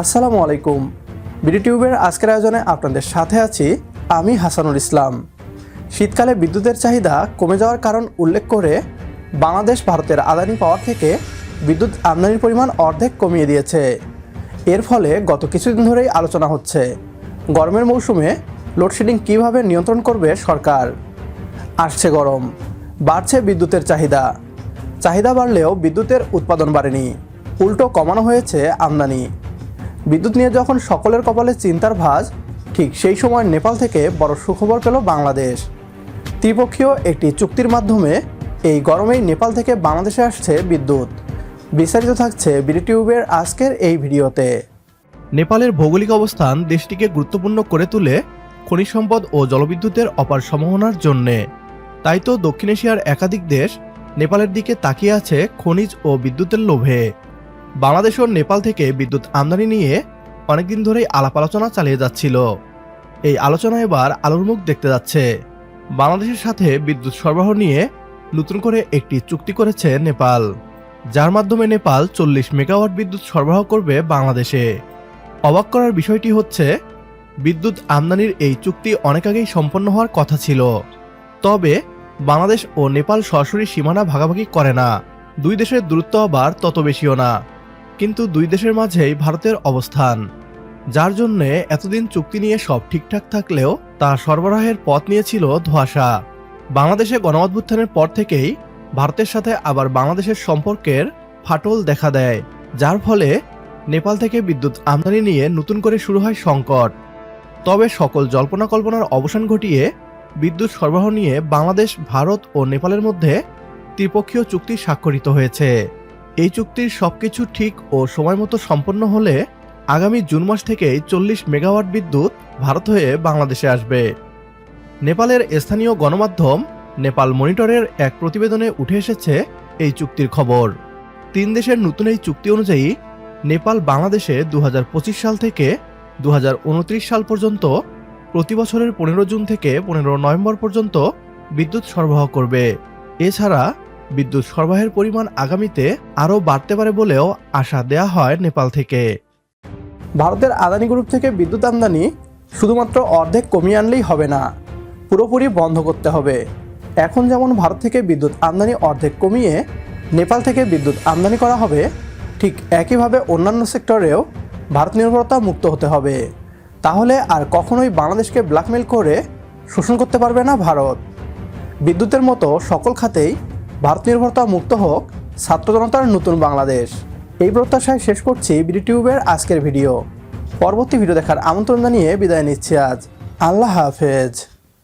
আসসালামু আলাইকুম। বিডি টিউবের আজকের আয়োজনে আপনাদের সাথে আছি আমি হাসানুল ইসলাম। শীতকালে বিদ্যুতের চাহিদা কমে যাওয়ার কারণ উল্লেখ করে বাংলাদেশ ভারতের আদানি পাওয়ার থেকে বিদ্যুৎ আমদানির পরিমাণ অর্ধেক কমিয়ে দিয়েছে। এর ফলে গত কিছুদিন ধরেই আলোচনা হচ্ছে, গরমের মৌসুমে লোডশেডিং কীভাবে নিয়ন্ত্রণ করবে সরকার? আসছে গরম, বাড়ছে বিদ্যুতের চাহিদা। চাহিদা বাড়লেও বিদ্যুতের উৎপাদন বাড়েনি, উল্টো কমানো হয়েছে আমদানি। বিদ্যুৎ নিয়ে যখন সকলের কপালে চিন্তার ভাঁজ, ঠিক সেই সময় নেপাল থেকে বড় সুখবর পেল বাংলাদেশ। ত্রিপক্ষীয় একটি চুক্তির মাধ্যমে এই গরমেই নেপাল থেকে বাংলাদেশে আসছে বিদ্যুৎ। বিস্তারিত থাকছে বিডি টিউবের আজকের এই ভিডিওতে। নেপালের ভৌগোলিক অবস্থান দেশটিকে গুরুত্বপূর্ণ করে তুলে খনিজ সম্পদ ও জলবিদ্যুতের অপার সম্ভাবনার জন্যে। তাই তো দক্ষিণ এশিয়ার একাধিক দেশ নেপালের দিকে তাকিয়ে আছে খনিজ ও বিদ্যুতের লোভে। বাংলাদেশ ও নেপাল থেকে বিদ্যুৎ আমদানি নিয়ে অনেকদিন ধরেই আলাপ আলোচনা চালিয়ে যাচ্ছিল। এই আলোচনা এবার আলোর মুখ দেখতে যাচ্ছে। বাংলাদেশের সাথে বিদ্যুৎ সরবরাহ নিয়ে নতুন করে একটি চুক্তি করেছে নেপাল, যার মাধ্যমে নেপাল চল্লিশ মেগাওয়াট বিদ্যুৎ সরবরাহ করবে বাংলাদেশে। অবাক করার বিষয়টি হচ্ছে, বিদ্যুৎ আমদানির এই চুক্তি অনেক আগেই সম্পন্ন হওয়ার কথা ছিল। তবে বাংলাদেশ ও নেপাল সরাসরি সীমানা ভাগাভাগি করে না। দুই দেশের দূরত্ব আবার তত বেশিও না। কিন্তু দুই দেশের মাঝেই ভারতের অবস্থান। যার জন্যে এতদিন চুক্তি নিয়ে সব ঠিকঠাক থাকলেও তা সরবরাহের পথ নিয়েছিল ধোঁয়াশা। বাংলাদেশে গণঅভ্যুত্থানের পর থেকেই ভারতের সাথে আবার বাংলাদেশের সম্পর্কের ফাটল দেখা দেয়, যার ফলে নেপাল থেকে বিদ্যুৎ আমদানি নিয়ে নতুন করে শুরু হয় সংকট। তবে সকল জল্পনা কল্পনার অবসান ঘটিয়ে বিদ্যুৎ সরবরাহ নিয়ে বাংলাদেশ, ভারত ও নেপালের মধ্যে ত্রিপক্ষীয় চুক্তি স্বাক্ষরিত হয়েছে। এই চুক্তির সবকিছু ঠিক ও সময়মতো সম্পন্ন হলে আগামী জুন মাস থেকেই চল্লিশ মেগাওয়াট বিদ্যুৎ ভারত হয়ে বাংলাদেশে আসবে। নেপালের স্থানীয় গণমাধ্যম নেপাল মনিটরের এক প্রতিবেদনে উঠে এসেছে এই চুক্তির খবর। তিন দেশের নতুন এই চুক্তি অনুযায়ী নেপাল বাংলাদেশে দু হাজার পঁচিশ সাল থেকে দু হাজার উনত্রিশ সাল পর্যন্ত প্রতি বছরের পনেরো জুন থেকে পনেরো নভেম্বর পর্যন্ত বিদ্যুৎ সরবরাহ করবে। এছাড়া বিদ্যুৎ সরবরাহের পরিমাণ আগামীতে আরও বাড়তে পারে বলেও আশা দেয়া হয় নেপাল থেকে। ভারতের আদানি গ্রুপ থেকে বিদ্যুৎ আমদানি শুধুমাত্র অর্ধেক কমিয়ে আনলেই হবে না, পুরোপুরি বন্ধ করতে হবে। এখন যেমন ভারত থেকে বিদ্যুৎ আমদানি অর্ধেক কমিয়ে নেপাল থেকে বিদ্যুৎ আমদানি করা হবে, ঠিক একইভাবে অন্যান্য সেক্টরেও ভারত নির্ভরতা মুক্ত হতে হবে। তাহলে আর কখনোই বাংলাদেশকে ব্ল্যাকমেল করে শোষণ করতে পারবে না ভারত। বিদ্যুতের মতো সকল খাতেই ভারত নির্ভরতা মুক্ত হোক, ছাত্র জনতার নতুন বাংলাদেশ। এই প্রত্যাশায় শেষ করছি বিডিটিউবের আজকের ভিডিও। পরবর্তী ভিডিও দেখার আমন্ত্রণ জানিয়ে বিদায় নিচ্ছি আজ। আল্লাহ হাফেজ।